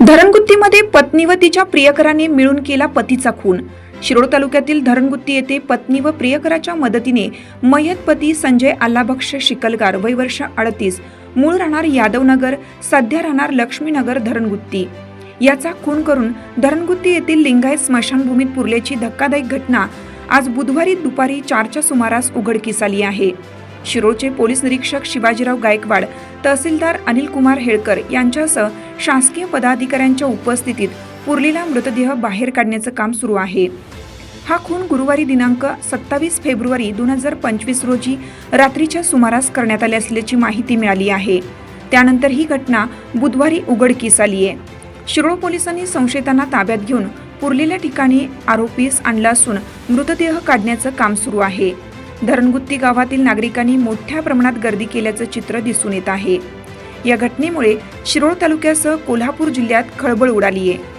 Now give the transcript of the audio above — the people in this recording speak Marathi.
धरणगुत्तीमध्ये पत्नी व तिच्या प्रियकराने मिळून केला पतीचा खून. शिरोळ तालुक्यातील धरणगुत्ती येथे पत्नी व प्रियकराच्या मदतीने मयत पती संजय आल्लाभक्ष शिकलगार वय वर्ष अडतीस. मूळ राहणार यादवनगर सध्या राहणार लक्ष्मीनगर धरणगुत्ती. याचा खून करून धरणगुत्ती येथील लिंगायत स्मशानभूमीत पुरल्याची धक्कादायक घटना आज बुधवारी दुपारी चारच्या सुमारास उघडकीस आली आहे. शिरोळचे पोलीस निरीक्षक शिवाजीराव गायकवाड तहसीलदार अनिल कुमार हेळकर यांच्यासह शासकीय पदाधिकाऱ्यांच्या उपस्थितीत पुरलेला मृतदेह बाहेर काढण्याचं काम सुरू आहे. हा खून गुरुवारी दिनांक सत्तावीस फेब्रुवारी दोन हजार पंचवीस रोजी रात्रीच्या सुमारास करण्यात आले असल्याची माहिती मिळाली आहे. त्यानंतर ही घटना बुधवारी उघडकीस आली आहे शिरोळ पोलिसांनी संशयितांना ताब्यात घेऊन पुरलेल्या ठिकाणी आरोपीस आणला असून मृतदेह काढण्याचं काम सुरू आहे. धरणगुत्ती गावातील नागरिकांनी मोठ्या प्रमाणात गर्दी केल्याचं चित्र दिसून येत आहे. या घटनेमुळे शिरोळ तालुक्यासह कोल्हापूर जिल्ह्यात खळबळ उडाली आहे